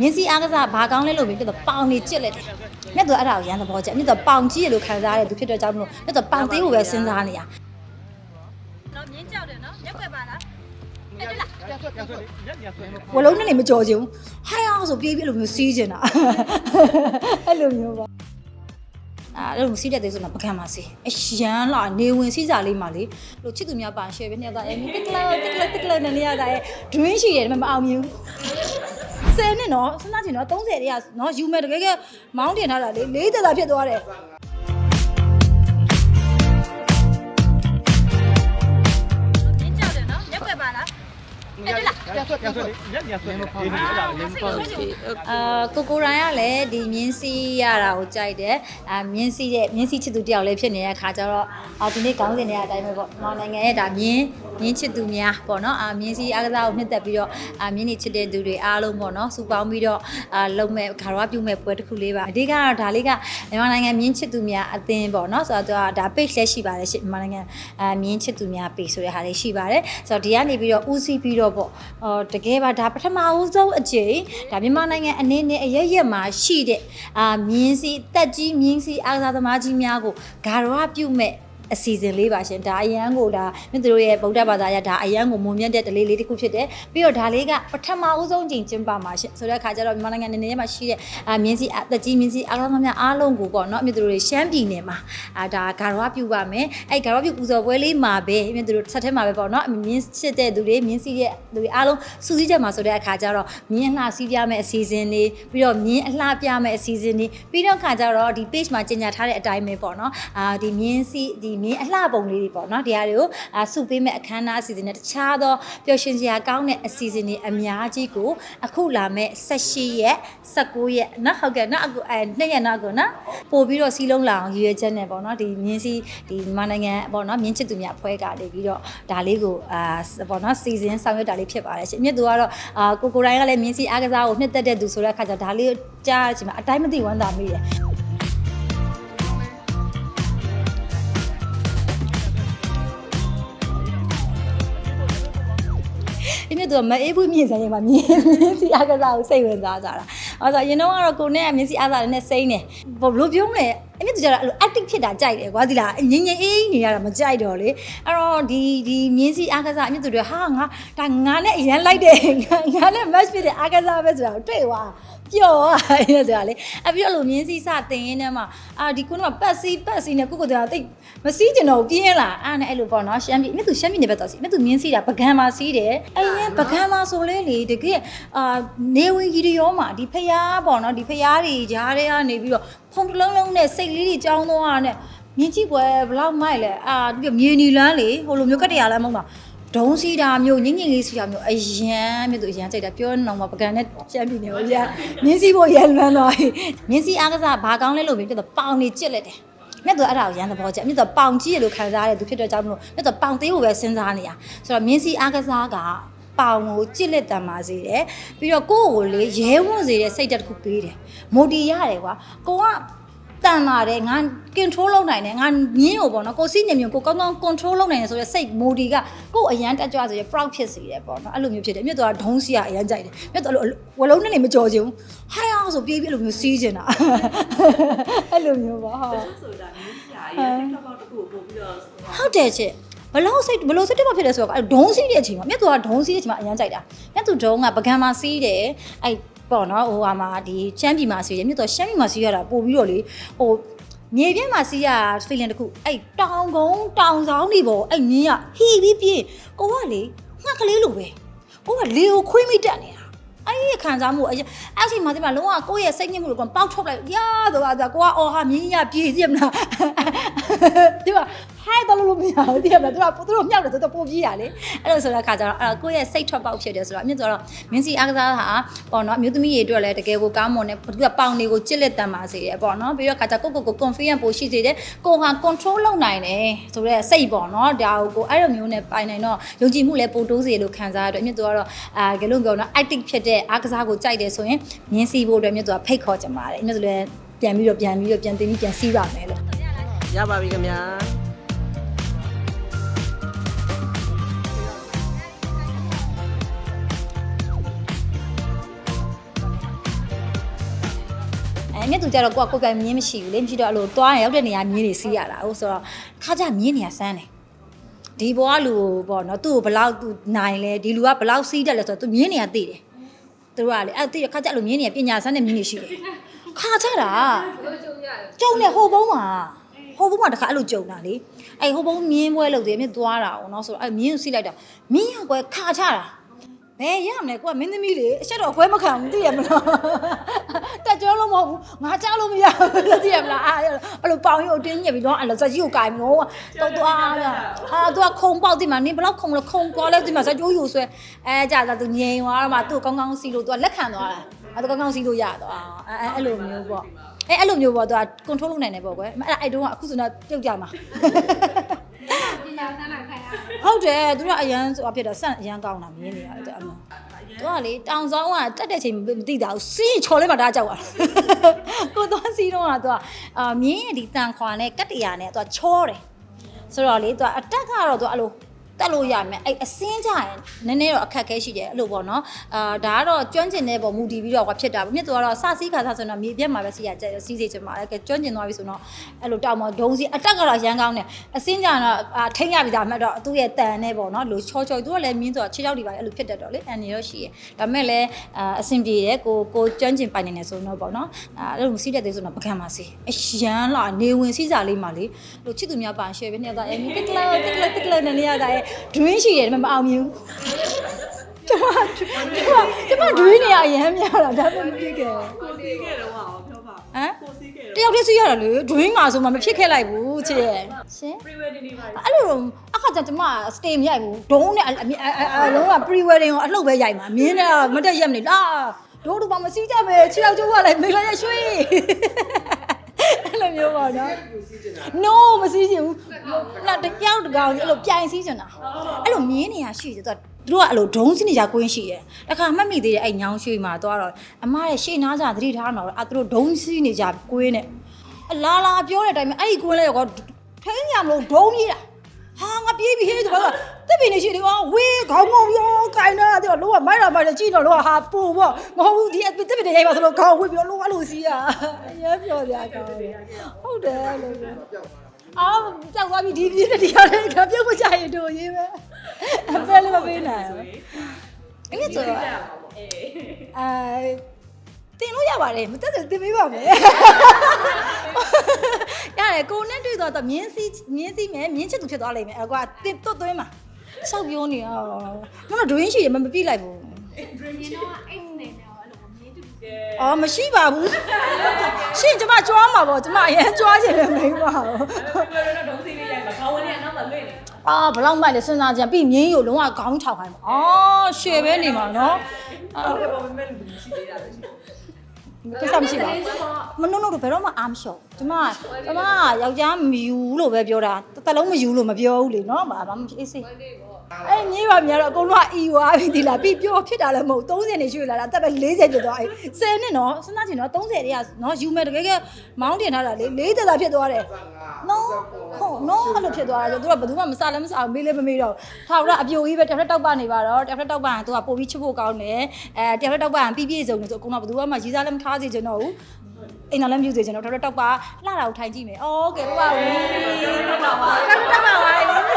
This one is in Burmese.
မြင်းစီအားကစားဘာကောင်းလဲလို့မြင်တော့ပေါင်နေကြစ်လက်တယ်မြတ်သူအဲ့ဒါကိုရန်သဘောကျမြတ်သူပေါင်ကြီးရလို့ခံစားရတယ်သူဖြစ်တဲ့ကြောင့်မလို့မြတ်သူပေါင်သေးကိုပဲစဉ်းစားနေရနော်မြင်းကြောက်တယ်နော်ရက်ွက်ပါလားအဲ့ဒါလားဝလုံးနဲ့နေမကြော်ချင်ဘူးဟိုင်းအောင်ဆိုပြေးပြေးလို့မျိုးစီးချင်တာအဲ့လိုမျိုးပါအဲ့လိုစီးတဲ့သေးဆိုတော့ပကံပါစီအရန်လာနေဝင်စီးစာလေးမှလေလို့ချစ်သူများပါရှယ်ပဲနှစ်သားအဲတစ်ကလတစ်ကလတစ်ကလနဲ့နေရတာရဲ့ dream ရှိတယ်ဒါပေမဲ့မအောင်မြင်ဘူး ဆယ်နှစ်နော်စဉ်းစားချင်တော့30တည်းကနော်ယူမဲ့တကယ်ကမောင်းတင်ထားတာလေလေးသက်သာဖြစ်သွားတယ် အဲ့ဒါလားရက်ဆွက်ရက်ဆွက်ရက်ရက်ဆွက်ဒီနေ့အဲ့ဒါလည်းမပေါ့ဘူးအာကိုကိုရိုင်းကလည်းဒီမြင်းစီရတာကိုကြိုက်တယ်အာမြင်းစီတဲ့မြင်းစီချစ်သူတယောက်လည်းဖြစ်နေတဲ့ခါကျတော့အာဒီနေ့ကောင်းစင်နေတဲ့အတိုင်းပဲပေါ့မောင်နိုင်ငံရဲ့ဒါမြင်းမြင်းချစ်သူများပေါ့နော်အာမြင်းစီအားကစားကိုနှစ်သက်ပြီးတော့အာမြင်းနေချစ်တဲ့သူတွေအားလုံးပေါ့နော်စူပေါင်းပြီးတော့အာလုံမဲ့ခါရွားပြုမဲ့ပွဲတစ်ခုလေးပါအဓိကတော့ဒါလေးကမြန်မာနိုင်ငံမြင်းချစ်သူများအသင်းပေါ့နော်ဆိုတော့သူကဒါ page လည်းရှိပါတယ်ရှင်မြန်မာနိုင်ငံအာမြင်းချစ်သူများ page ဆိုတဲ့ဟာလေးရှိပါတယ်ဆိုတော့ဒီကနေပြီးတော့ဦးစီးပြီးတော့ပေါ့အော်တကယ်ပါဒါပထမဦးဆုံးအကြိမ်ဒါမြန်မာနိုင်ငံအနေနဲ့အရရက်မှာရှိတဲ့အာမြင်းစီတက်ကြီးမြင်းစီအားကစားသမားကြီးများကိုဂါရဝပြုမဲ့ အစီအစဉ်လေးပါရှင်ဒါအရန်ကိုဒါမြင့်သူတို့ရဲ့ဗုဒ္ဓဘာသာရဒါအရန်ကိုမုံမြတ်တဲ့တလေးလေးတစ်ခုဖြစ်တယ်ပြီးတော့ဒါလေးကပထမဦးဆုံးချိန်ကျင်းပမှာရှင်ဆိုတဲ့အခါကျတော့မြန်မာနိုင်ငံနေနေမှာရှိတဲ့အာမြင်းစီအသက်ကြီးမြင်းစီအားလုံးများအားလုံးကိုပေါ့နော်မြင့်သူတို့တွေရှမ်းပြည်နယ်မှာအာဒါဂါရဝပြုပါမယ်အဲ့ဂါရဝပြုပူဇော်ပွဲလေးမှာပဲမြင့်သူတို့ဆက်ထဲမှာပဲပေါ့နော်မြင်းစစ်တဲ့သူတွေမြင်းစီတဲ့သူတွေအားလုံးစူးစီးကြမှာဆိုတဲ့အခါကျတော့မြင်းအလှစီးပြမယ်အစီအစဉ်လေးပြီးတော့မြင်းအလှပြမယ်အစီအစဉ်လေးပြီးတော့ခါကျတော့ဒီ page မှာကြီးညာထားတဲ့အတိုင်းပဲပေါ့နော်အာဒီမြင်းစီဒီမြင်းအလှပုံလေးတွေပေါ့နော်ဒီဟာတွေကိုအာစုပေးမဲ့အခမ်းအနားအစီအစဉ်နဲ့တခြားသောပျော်ရွှင်စရာကောင်းတဲ့အစီအစဉ်တွေအများကြီးကိုအခုလာမဲ့18ရက်19ရက်နော်ဟုတ်ကဲ့နော်အခုအဲနှစ်ရက်နောက်ကိုနော်ပို့ပြီးတော့စီးလုံးလာအောင်ရည်ရွယ်ချက်နဲ့ပေါ့နော်ဒီမြင်းစီဒီမြန်မာနိုင်ငံပေါ့နော်မြင်းချစ်သူများဖွဲကနေပြီးတော့ဒါလေးကိုအာပေါ့နော်စီစဉ်ဆောင်ရွက်တာလေးဖြစ်ပါတယ်ရှင်မြင့်သူကတော့အာကိုကိုတိုင်းကလည်းမြင်းစီအားကစားကိုနှစ်သက်တဲ့သူဆိုတဲ့အခါကျတော့ဒါလေးကိုကြားရချင်မှာအတိုင်းမသိဝမ်းသာမိတယ် သူကမအေးဘူးမြင့်ဆိုင်ရင်မှာမြင်းမြင်းစီအားကစားကိုစိတ်ဝင်စားကြတာ။အဲဆိုရင်တော့ကတော့ကိုနဲ့ကမြင်းစီအားစားနဲ့စိမ့်တယ်။ဘလို့ပြောမလဲအမြင့်သူကျတော့အဲ့လို active ဖြစ်တာကြိုက်တယ်ကွာဒီလားငငယ်အေးနေရတာမကြိုက်တော့လေအဲ့တော့ဒီဒီမြင်းစီအားကစားအမြင့်သူတွေဟာငါဒါငါနဲ့အရန်လိုက်တယ်ငါငါနဲ့ match ဖြစ်တဲ့အားကစားပဲဆိုတာကိုတွေ့သွား ပျော်သွားအဲ့ဒါလေအပြီးတော့လိုမြင်းစီစတင်ရင်းနဲ့မှအာဒီကုန်းကပတ်စီပတ်စီနဲ့ကိုကိုတည်းကတိတ်မစီးကျင်တော့ဘူးပြင်းလာအဲ့နဲ့အဲ့လိုပေါ့နော်ရှမ်းပြည်မြစ်သူရှမ်းပြည်နယ်ဘက်တော့စီမြစ်သူမြင်းစီတာပကံမှာစီးတယ်အဲ့ရင်ပကံမှာဆိုလေလေတကယ်အာနေဝင်ကြီးရောမှာဒီဖျားပေါ့နော်ဒီဖျားတွေကြားထဲကနေပြီးတော့ဖုံတစ်လုံးလုံးနဲ့စိတ်လေးတွေကြောင်းသွားတာနဲ့မြင်းကြည့်ပွဲဘလောက်မိုက်လဲအာဒီမြေနီလန်းလေဟိုလိုမျိုးကတရလမ်းမဟုတ်တာ ဒုံးစီတာမျိုးညင်ညင်လေးစီတာမျိုးအရန်မြတ်သူအရန်စိတ်တာပြောနေတော့မှပကံနဲ့ချမ်းပြည်နေပါဗျာမြင်းစီဖို့ရန်လွမ်းသွားပြီမြင်းစီအားကစားဘာကောင်းလဲလို့မြင်ပြတော့ပေါင်နေကြစ်လက်တယ်မြတ်သူအဲ့ဒါကိုရန်သဘောကျမြတ်သူပေါင်ကြီးရလို့ခံစားရတယ်သူဖြစ်တဲ့ကြောင့်မလို့မြတ်သူပေါင်သေးကိုပဲစဉ်းစားနေရဆိုတော့မြင်းစီအားကစားကပေါင်ကိုကြစ်လက်တန်ပါစေတယ်ပြီးတော့ကိုယ့်ကိုလေရဲဝံ့စေတဲ့စိတ်ဓာတ်တစ်ခုပေးတယ်မိုတီရတယ်ကွာကိုက တန်လာတယ်ငါ control လုပ်နိုင်တယ်ငါမြင်းကိုပေါ့နော်ကိုစီးနေမျိုးကိုကောင်းကောင်း control လုပ်နိုင်တယ်ဆိုတော့စိတ်မိုဒီကကို့အရန်တက်ကြွစေရ proud ဖြစ်စေတယ်ပေါ့နော်အဲ့လိုမျိုးဖြစ်တယ်မြတ်သူကဒုံးစီကအရန်ကြိုက်တယ်မြတ်သူအဲ့လိုဝလုံးနဲ့နေမကြော်ချင်ဘူးဟိုင်းအောင်ဆိုပြေးပြေးအဲ့လိုမျိုးစီးချင်တာအဲ့လိုမျိုးပါဟုတ်ဆိုတာမျိုးဆရာကြီးစိတ်ထောက်ပေါက်တစ်ခုကိုပို့ပြီးတော့ဟုတ်တယ်ချစ်ဘလို့စိတ်ဘလို့စိတ်တက်မဖြစ်လဲဆိုတော့အဲ့ဒုံးစီးတဲ့အချိန်မှာမြတ်သူကဒုံးစီးတဲ့အချိန်မှာအရန်ကြိုက်တာမြတ်သူဒုံးကပကံမှာစီးတယ်အဲ့ ပေါ့နော်ဟိုဟာမှာဒီချမ်းပြည်မှာစီးတယ်မြတ်သူကရှမ်းပြည်မှာစီးရတာပို့ပြီးတော့လေဟိုမြေပြင်းမှာစီးရ feeling တခုအဲ့တောင်ကုန်းတောင်ဆောင်နေပေါ့အဲ့မြင်းကဟီပြီးပြင်းကိုကလေငှက်ကလေးလိုပဲကိုကလေကိုခွေးမိတက်နေတာအဲ့ဒီခံစားမှုအရင်အဲ့ချိန်မှာဒီမှာလုံးဝကိုယ့်ရဲ့စိတ်ညစ်မှုကိုပေါက်ထုတ်လိုက်ရာဆိုတာကကိုကအော်ဟာမြင်းကြီးကပြေးစီမလားဒီမှာ ဟိုက်တော့လို့မရဘူးဒီမှာသူကသူတို့မြောက်တယ်ဆိုတော့ပို့ပြေးရလေအဲ့လိုဆိုတဲ့ခါကျတော့အဲ့ကိုယ့်ရဲ့စိတ်ထွက်ပေါက်ဖြစ်တယ်ဆိုတော့အမြင့်ဆိုတော့မင်းစီအားကစားဟာပေါ့နော်အမျိုးသမီးတွေအတွက်လည်းတကယ်ကိုကောင်းမွန်တဲ့သူကပေါင်တွေကိုကြစ်လက်တန်ပါစေတယ်ပေါ့နော်ပြီးတော့ခါကျကိုကိုကို confidence ပိုရှိစေတယ်ကိုဟာ control လုပ်နိုင်တယ်ဆိုတော့စိတ်ပေါ့နော်ဒါကိုကိုအဲ့လိုမျိုးနဲ့ပိုင်နိုင်တော့ယုံကြည်မှုလည်းပိုတိုးစေလို့ခံစားရတော့အမြင့်သူကတော့အာကလုံးပြောနော် active ဖြစ်တဲ့အားကစားကိုကြိုက်တယ်ဆိုရင်မြင်းစီဖို့အတွက်အမြင့်သူကဖိတ်ခေါ်ကြပါတယ်အမြင့်သူလည်းပြန်ပြီးတော့ပြန်ပြီးတော့ပြန်တင်ပြီးပြန်စီးပါမယ်လို့ရပါပြီခင်ဗျာ မြက်သူကြတော့ကိုကကိုယ်ပိုင်မြင်းမရှိဘူးလေမရှိတော့အဲ့လိုသွားရင်ရောက်တဲ့နေရာမြင်းတွေစီးရတာဟုတ်ဆိုတော့ခါကြမြင်းနေရဆန်းတယ်ဒီဘွားလူကိုပေါ့နော်သူ့ကိုဘလောက်သူနိုင်လဲဒီလူကဘလောက်စီးတယ်လဲဆိုတော့သူမြင်းနေရသိတယ်သူတို့ကလေအဲ့သိရခါကြလို့မြင်းနေရပညာဆန်းတဲ့မြင်းတွေရှိတယ်ခါကြတာကျုံနေဟိုဘုံမှာဟိုဘုံမှာတခါအဲ့လိုကျုံတာလေအဲ့ဟိုဘုံမြင်းပွဲလို့တည်းမြင်းသွားတာအောင်နော်ဆိုတော့အဲ့မြင်းကိုစီးလိုက်တာမြင်းရောက်ကွယ်ခါချတာဘယ်ရမလဲကိုကမင်းသမီးလေအချက်တော့ခွဲမခံဘူးသိရမလား တက်ကြောလို့မဟုတ်ဘူးငါကြားလို့မရဘူးသိရမလားအဲ့အဲ့လိုပေါင်ရုပ်တင်းညက်ပြီးတော့အဲ့လိုစက်ကြီးကိုကင်ပြီးတော့တော့သွားတာဟာသူကခုံပေါက်တိမှာနင်းဘလောက်ခုံလဲခုံသွားလဲဒီမှာစက်ကြိုးယူဆွဲအဲကြာတာသူငြိမ်သွားတော့မှသူ့ကောင်းကောင်းစီလို့သူကလက်ခံသွားတာအဲ့သူကောင်းကောင်းစီလို့ရသွားအဲအဲ့လိုမျိုးပေါ့အဲအဲ့လိုမျိုးပေါ့သူက control လုပ်နိုင်တယ်ပေါ့ကွယ်အဲ့အဲ့တုန်းကအခုဆိုတော့ပြုတ်ကြမှာ ဟုတ်တယ်သူကအရန်ဆိုအဖြစ်တော့ဆန့်အရန်ကောင်းတာမြင်နေရတယ်သူအမှန်သူကလေတောင်ဆောင်ကတက်တဲ့ချိန်မသိတာဘူးစီးချော်လဲမှဒါကြောက်ရတာကိုသွားစီးတော့ကသူကအာမြင်းရဲ့ဒီတန်ခွာနဲ့ကတ္တရာနဲ့သူကချောတယ်ဆိုတော့လေသူကအတက်ကတော့သူကအဲ့လို တက်လို့ရမယ်အဲ့အစင်းကြရင်နည်းနည်းတော့အခက်ခဲရှိတယ်အဲ့လိုပေါ့နော်အာဒါကတော့ကျွမ်းကျင်တဲ့ပုံမူတည်ပြီးတော့ဟောဖြစ်တာပေါ့မြစ်သူကတော့စစီးခါစားဆိုတော့မြေပြက်မှာပဲစီးရကြစီးစေချင်ပါလေကျွမ်းကျင်သွားပြီဆိုတော့အဲ့လိုတောက်မဒုံစီအတက်ကတော့ရန်ကောင်းတယ်အစင်းကြတော့အာထိမ့်ရပြီဒါမှတော့သူ့ရဲ့တန်နဲ့ပေါ့နော်လိုချောချောသူကလည်းမြင်းဆိုတော့ခြေထောက်တွေပါအဲ့လိုဖြစ်တတ်တော့လေအန်နေတော့ရှိတယ်ဒါပေမဲ့လည်းအာအဆင်ပြေတယ်ကိုကိုကျွမ်းကျင်ပိုင်နေတယ်ဆိုတော့ပေါ့နော်အာအဲ့လိုစီးတတ်သေးဆိုတော့ပကံပါစီအရန်လာနေဝင်စီးစာလေးမှလေလိုချစ်သူများပါရှယ်ပဲနှစ်ယောက်သားအဲ့တစ်ကလတစ်ကလတစ်ကလနဲ့နေရတာရဲ့ dream ရှိတယ်ဒါပေမဲ့မအောင်မြင်ဘူးကျမကျမကျမ dream နေရအရန်များတာဒါပေမဲ့မဖြစ်ခဲ့ဘူးကိုစီးခဲ့တော့ဟာပြောပါဟမ်ကိုစီးခဲ့တယောက်တည်းစီးရတာလေ dream မှာဆိုမှမဖြစ်ခဲ့လိုက်ဘူးချစ်ရဲ့ရှင် pre wedding နေပါအဲ့လိုတော့အခါကျကျမ stay မရိုက်ဘူးဒုံးနဲ့အအအအလုံးက pre wedding ကိုအလှုပ်ပဲရိုက်မှာမင်းနဲ့မတက်ရက်မနေလားဒိုးတို့ဘာမစီးကြမယ်ခြေထောက်ကျိုးကလည်းမိလာရရွှေအဲ့လို မျိုးပါနော် no မစီးချင်ဘူးလာတယောက်တကောင်ကြီးအဲ့လိုပြိုင်စီးချင်တာအဲ့လိုမြင်းနေရရှိတယ်သူကသူတို့ကအဲ့လိုဒုံးစီးနေကြကွင်းရှိတယ်တခါမှတ်မိသေးတယ်အဲ့ညောင်းရွှေမှာသွားတော့အမရဲ့ရှေ့နားစားသတိထားတော့အဲ့သူတို့ဒုံးစီးနေကြကွင်းနဲ့အလာလာပြောတဲ့အတိုင်းပဲအဲ့ဒီကွင်းလဲကောထိန်းရမလို့ဒုံးကြီးတာဟာငါ ပြေးပြီဟေးဒီကောင်ကတက်ပင်နေရှိတယ်ကွာဝေးခေါင်းငုံရောကိုင်းနေတာတဲ့လောကမိုက်တာမိုက်တယ်ကြည့်တော့လောကဟာပူပေါ့မဟုတ်ဘူးဒီတက်ပင်နေရိုက်ပါဆိုလို့ခေါင်းဝေးပြီးတော့လောအဲ့လိုစီးရအရင်ပြောစရာကောင်းတယ်ဟုတ်တယ်လို့အာကြောက်သွားပြီဒီပြေးတဲ့တရားလေးကပြုတ်မကြရင်တို့ရေးပဲအဖဲလည်းမပေးနိုင်ဘူးအဲ့ဒါဆိုတော့အဲတင်လို့ရပါတယ်မတက်တယ်တင်ပေးပါမယ်ရ တယ်ကိုနဲ့တွေ့တော့မြင်းစီးမြင်းစီးမယ်မြင်းချစ်သူဖြစ်သွားလိမ့်မယ်အဲ့ကွာတင်တွတ်သွင်းမှာရှောက်ပြောနေအောင်မမဒွင်းရှိရမမပြလိုက်ဘူးအော်မရှိပါဘူးရှင်ကျမကြွားမှာပေါ့ကျမအရင်ကြွားချင်တယ်မိန်းမဟုတ်တော့ဒုံးစီးလေးရိုက်ပါခေါင်းဝင်လေးကနောက်မှလွင့်နေအာဘလောက်မှလည်းစဉ်းစားကြပြီးမြင်းရုံလုံးဝခေါင်းထောက်ခိုင်းပါအော်ရှယ်ပဲနေမှာနော်အာအဲ့ဘာမှမလုပ်ဘူးရှိသေးတာလေ ကိစ္စမရှိပါဘူးမနှုတ်နှုတ်တော့ဘယ်တော့မှအားမလျှော့ကျမကျမယောက်ျားမယူလို့ပဲပြောတာတစ်သက်လုံးမယူလို့မပြောဘူးလေနော်ဘာမှမဖြစ်အေးစေး အဲ့မြေးပါများတော့အကုန်လုံးကအီဝါပြီဒီလားပြီးပြောဖြစ်တာလည်းမဟုတ်30နေရွှေ့လာတာတက်ပဲ40ဖြစ်သွားအဲ့10နှစ်နော်စဉ်းစားချင်တော့30တည်းကနော်ယူမယ်တကယ်ကမောင်းတင်ထားတာလေ40သာဖြစ်သွားတယ်နော်ဟုတ်နော်အဲ့လိုဖြစ်သွားတယ်သူကဘယ်သူမှမစားလည်းမစားဘူးမေးလည်းမမေးတော့ဘူးထောက်ရအပြိုကြီးပဲတစ်ဖက်တောက်ပနေပါတော့တစ်ဖက်တောက်ပရင်သူကပို့ပြီးချစ်ဖို့ကောင်းတယ်အဲတစ်ဖက်တောက်ပရင်ပြီးပြည့်စုံတယ်ဆိုအကုန်လုံးဘယ်သူမှရီးစားလည်းမထားစေချင်တော့ဘူးအိမ်တော်လည်းမပြုစေချင်တော့တစ်ဖက်တောက်ပလှတာကိုထိုင်ကြည့်မယ်အော်ကဲပါပါဘူးတောက်ပါတောက်ပါပါ